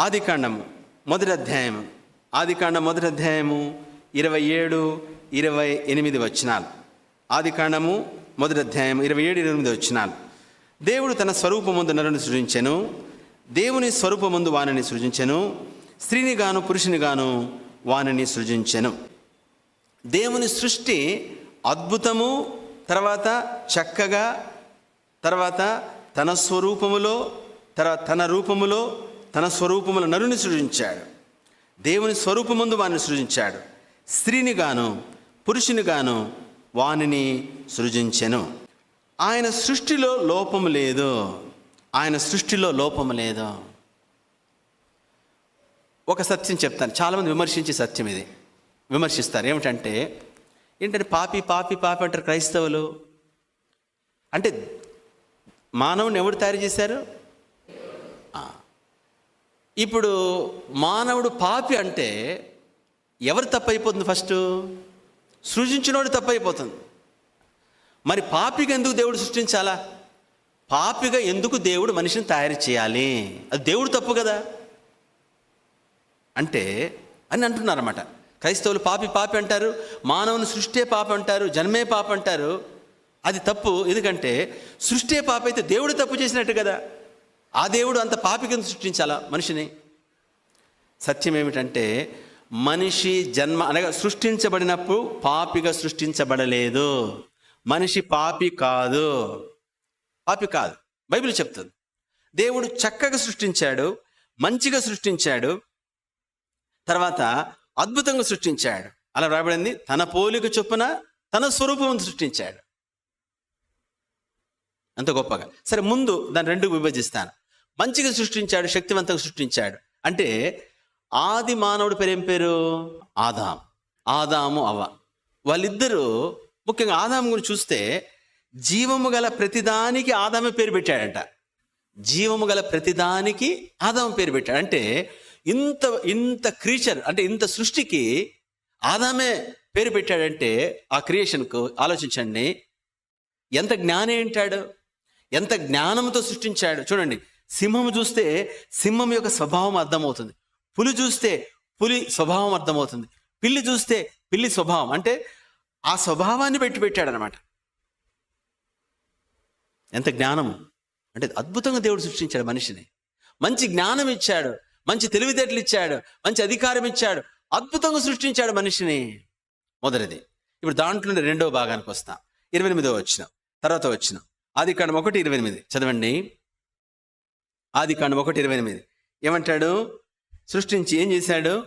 ఆదికాండము మొదటి అధ్యాయము. ఆదికాండం మొదటి అధ్యాయము ఇరవై ఏడు ఇరవై ఎనిమిది వచనాలు. ఆదికాండము మొదటి అధ్యాయం ఇరవై ఏడు ఇరవై ఎనిమిది వచనాలు. దేవుడు తన స్వరూపముందు నరుని సృజించెను దేవుని స్వరూపముందు వానిని సృజించెను స్త్రీని గాను పురుషుని గాను వానిని సృజించెను. దేవుని సృష్టి అద్భుతము తర్వాత చక్కగా తర్వాత తన స్వరూపములో తర్వాత తన రూపములో తన స్వరూపముల నరుని సృజించాడు. దేవుని స్వరూపముందు వానిని సృజించాడు. స్త్రీని గాను పురుషుని గాను వానిని సృజించెను. ఆయన సృష్టిలో లోపము లేదు. ఆయన సృష్టిలో లోపము లేదు. ఒక సత్యం చెప్తాను. చాలామంది విమర్శించే సత్యం ఇది. విమర్శిస్తారు. ఏమిటంటే ఏంటంటే పాపి పాపి పాపి అంటారు క్రైస్తవులు. అంటే మానవుని ఎవడు తయారు చేశారు? ఇప్పుడు మానవుడు పాపి అంటే ఎవరు తప్పైపోతుంది ఫస్ట్? సృజించినోడు తప్పైపోతుంది. మరి పాపిగా ఎందుకు దేవుడు సృష్టించాలా? పాపిగా ఎందుకు దేవుడు మనిషిని తయారు చేయాలి? అది దేవుడు తప్పు కదా? అంటే అని అంటున్నారన్నమాట. క్రైస్తవులు పాపి పాపి అంటారు మానవుని సృష్టే పాప అంటారు జన్మే పాప అంటారు. అది తప్పు. ఎందుకంటే సృష్టే పాప అయితే దేవుడు తప్పు చేసినట్టు కదా? ఆ దేవుడు అంత పాపికను సృష్టించాలా మనిషిని? సత్యం ఏమిటంటే మనిషి జన్మ అనగా సృష్టించబడినప్పుడు పాపిగా సృష్టించబడలేదు. మనిషి పాపి కాదు. పాపి కాదు. బైబిల్ చెప్తుంది. దేవుడు చక్కగా సృష్టించాడు మంచిగా సృష్టించాడు తర్వాత అద్భుతంగా సృష్టించాడు. అలా రాబడింది తన పోలిక చొప్పున తన స్వరూపం సృష్టించాడు. అంత గొప్పగా. సరే ముందు దాన్ని రెండు విభజిస్తాను. మంచిగా సృష్టించాడు శక్తివంతంగా సృష్టించాడు. అంటే ఆది మానవుడి పేరు ఏం పేరు? ఆదాం. ఆదాము అవ్వ. వాళ్ళిద్దరూ ముఖ్యంగా ఆదాము గురించి చూస్తే జీవము గల ప్రతిదానికి ఆదామే పేరు పెట్టాడంట. జీవము గల ప్రతిదానికి ఆదాము పేరు పెట్టాడు. అంటే ఇంత ఇంత క్రీచర్ అంటే ఇంత సృష్టికి ఆదామే పేరు పెట్టాడంటే ఆ క్రియేషన్కు ఆలోచించండి. ఎంత జ్ఞానం ఏంటాడు ఎంత జ్ఞానంతో సృష్టించాడు? చూడండి. సింహం చూస్తే సింహం యొక్క స్వభావం అర్థమవుతుంది. పులి చూస్తే పులి స్వభావం అర్థమవుతుంది. పిల్లి చూస్తే పిల్లి స్వభావం. అంటే ఆ స్వభావాన్ని పెట్టి పెట్టాడనమాట. ఎంత జ్ఞానము. అంటే అద్భుతంగా దేవుడు సృష్టించాడు మనిషిని. మంచి జ్ఞానం ఇచ్చాడు. మంచి తెలివితేటలు ఇచ్చాడు. మంచి అధికారం ఇచ్చాడు. అద్భుతంగా సృష్టించాడు మనిషిని. మొదటిది. ఇప్పుడు దాంట్లో రెండవ భాగానికి వస్తాం. ఇరవై ఎనిమిదో వచ్చిన తర్వాత వచ్చిన అది ఇక్కడ ఒకటి ఇరవై ఎనిమిది. చదవండి. ఆది కాండం ఒకటి ఇరవై ఎనిమిది. ఏమంటాడు? సృష్టించి ఏం చేశాడు?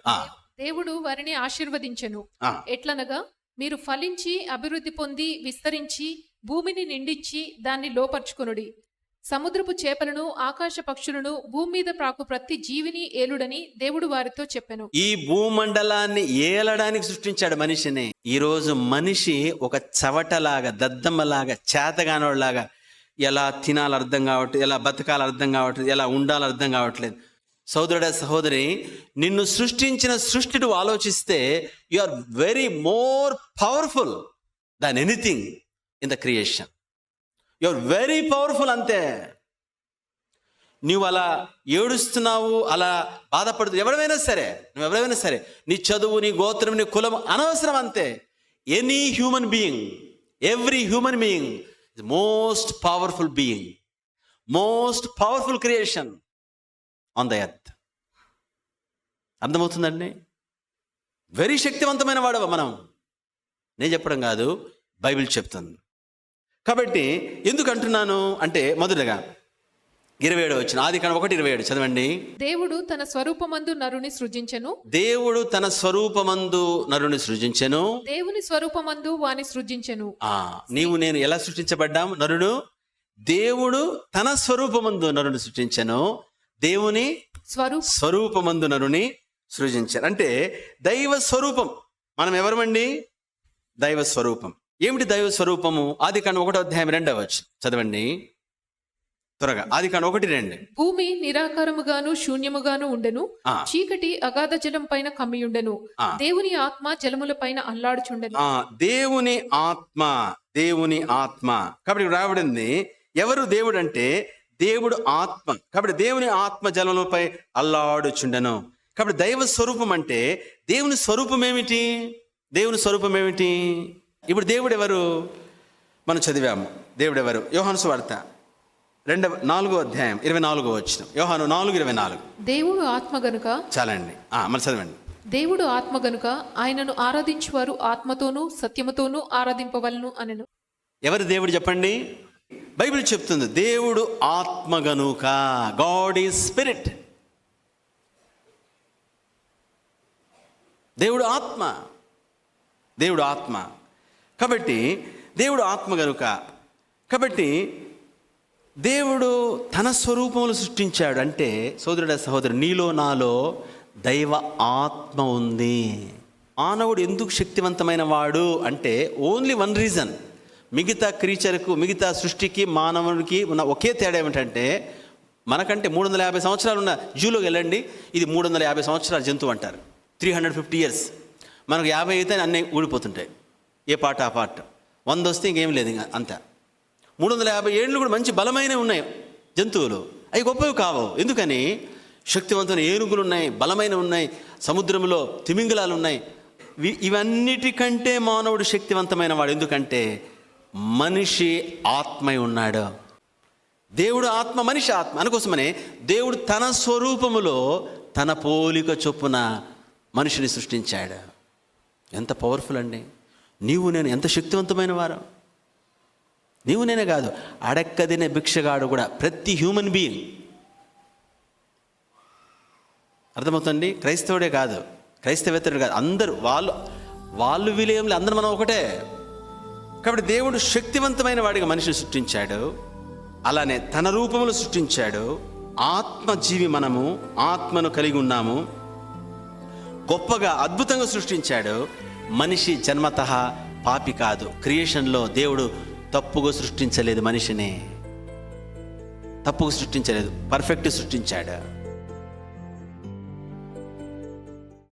దేవుడు వారిని ఆశీర్వదించెను. ఎట్లనగా మీరు ఫలించి అభివృద్ధి పొంది విస్తరించి భూమిని నిండించి దాన్ని లోపర్చుకొనుడి. సముద్రపు చేపలను ఆకాశ పక్షులను భూమి మీద ప్రాకు ప్రతి జీవిని ఏలుడని దేవుడు వారితో చెప్పెను. ఈ భూమండలాన్ని ఏలడానికి సృష్టించాడు మనిషిని. ఈ రోజు మనిషి ఒక చవటలాగా దద్దమ్మలాగా చేతగానోళ్ళలాగా ఎలా తినాలి అర్థం కావట్లేదు ఎలా బతకాలి అర్థం కావట్లేదు ఎలా ఉండాలి అర్థం కావట్లేదు. సోదరుడ సహోదరి నిన్ను సృష్టించిన సృష్టి నువ్వు ఆలోచిస్తే you are very more powerful than anything in the creation you are very powerful అంతే. నువ్వు అలా ఏడుస్తున్నావు అలా బాధపడుతు ఎవరైనా సరే నువ్వు ఎవరైనా సరే నీ చదువు నీ గోత్రం నీ కులం అనవసరం అంతే. Any human being every human being most powerful being most powerful creation on the earth అర్థమవుతుందండి? వెరీ శక్తివంతమైన వాడు మనం. నేను చెప్పడం కాదు బైబిల్ చెప్తుంది. కాబట్టి ఎందుకు అంటున్నాను? అంటే మొదటగా ఇరవై ఏడు వచ్చిన ఆది కాండం ఒకటి ఇరవై ఏడు చదవండి. దేవుడు తన స్వరూపమందు నరుని సృజించెను. దేవుడు తన స్వరూపమందు నరుని సృజించెను. దేవుని స్వరూపమందు వాని సృజించెను. ఆ నీవు నేను ఎలా సృష్టించబడ్డాం? నరుడు. దేవుడు తన స్వరూపమందు నరుని సృష్టించెను. దేవుని స్వరూప స్వరూపమందు నరుని సృజించారు అంటే దైవ స్వరూపం. మనం ఎవరమండి? దైవ స్వరూపం. ఏమిటి దైవ స్వరూపము? ఆది కాండం ఒకటో అధ్యాయం రెండవ చదవండి. త్వరగా. ఆది కాండం ఒకటి రెండు. భూమి నిరాకారముగాను శూన్యముగాను ఉండెను. చీకటి అగాధ జలం పైన కమ్మియుండెను. దేవుని ఆత్మ జలముల పైన అల్లాడుచుండెను. దేవుని ఆత్మ దేవుని ఆత్మ. కాబట్టి రాబడింది ఎవరు దేవుడు అంటే దేవుడు ఆత్మ. కాబట్టి దేవుని ఆత్మ జలములపై అల్లాడుచుండెను. కాబట్టి దైవ స్వరూపం అంటే దేవుని స్వరూపం ఏమిటి? దేవుని స్వరూపం ఏమిటి? ఇప్పుడు దేవుడు ఎవరు మనం చదివాము. దేవుడు ఎవరు యోహాను సువార్త రెండవ నాలుగో అధ్యాయం ఇరవై నాలుగో వచ్చిన యోహాను నాలుగు ఇరవై నాలుగు. దేవుడు ఆత్మ గనుక చాలండి. మళ్ళీ చదవండి. దేవుడు ఆత్మ గనుక ఆయనను ఆరాధించువారు ఆత్మతోనూ సత్యముతోనూ ఆరాధింపవలను అనెను. ఎవరు దేవుడు చెప్పండి? బైబిల్ చెప్తుంది దేవుడు ఆత్మ గనుక గాడ్ ఈజ్ స్పిరిట్. దేవుడు ఆత్మ. దేవుడు ఆత్మ. కాబట్టి దేవుడు ఆత్మ గనుక. కాబట్టి దేవుడు తన స్వరూపములు సృష్టించాడు అంటే సోదరుడ సహోదరు నీలో నాలో దైవ ఆత్మ ఉంది. మానవుడు ఎందుకు శక్తివంతమైన వాడు అంటే ఓన్లీ వన్ రీజన్ మిగతా క్రీచర్కు మిగతా సృష్టికి మానవునికి ఉన్న ఒకే తేడా ఏమిటంటే మనకంటే మూడు వందల యాభై సంవత్సరాలు ఉన్న జూలోకి వెళ్ళండి ఇది మూడు వందల యాభై సంవత్సరాల జంతువు అంటారు. త్రీ హండ్రెడ్ ఫిఫ్టీ ఇయర్స్ మనకు యాభై అయితే అన్నీ ఊడిపోతుంటాయి. ఏ పాట ఆ పాట. వంద వస్తే ఇంకేం లేదు ఇంకా అంతా. మూడు వందల యాభై ఏళ్ళు కూడా మంచి బలమైనవి ఉన్నాయి జంతువులు. అవి గొప్పవి కావు. ఎందుకని? శక్తివంతమైన ఏనుగులు ఉన్నాయి బలమైనవి ఉన్నాయి సముద్రంలో తిమింగలాలు ఉన్నాయి. ఇవి- ఇవన్నిటికంటే మానవుడు శక్తివంతమైన వాడు ఎందుకంటే మనిషి ఆత్మై ఉన్నాడు. దేవుడు ఆత్మ మనిషి ఆత్మ. అందుకోసమనే దేవుడు తన స్వరూపములో తన పోలిక చొప్పున మనిషిని సృష్టించాడు. ఎంత పవర్ఫుల్ అండి. నీవు నేను ఎంత శక్తివంతమైన వారు? దేవునేనే కాదు. అడక్కదినే భిక్షగాడు కూడా ప్రతి హ్యూమన్ బీయింగ్ అర్థమవుతుంది క్రైస్తవుడే కాదు. క్రైస్తవేతరుడు కాదు. అందరూ వాళ్ళు వాళ్ళు విలేయంలో అందరూ మనం ఒకటే. కాబట్టి దేవుడు శక్తివంతమైన వాడిగా మనిషిని సృష్టించాడు. అలానే తన రూపములు సృష్టించాడు. ఆత్మజీవి మనము ఆత్మను కలిగి ఉన్నాము. గొప్పగా అద్భుతంగా సృష్టించాడు. మనిషి జన్మత పాపి కాదు. క్రియేషన్లో దేవుడు తప్పుగా సృష్టించలేదు మనిషిని. తప్పుగా సృష్టించలేదు. పర్ఫెక్ట్ సృష్టించాడు.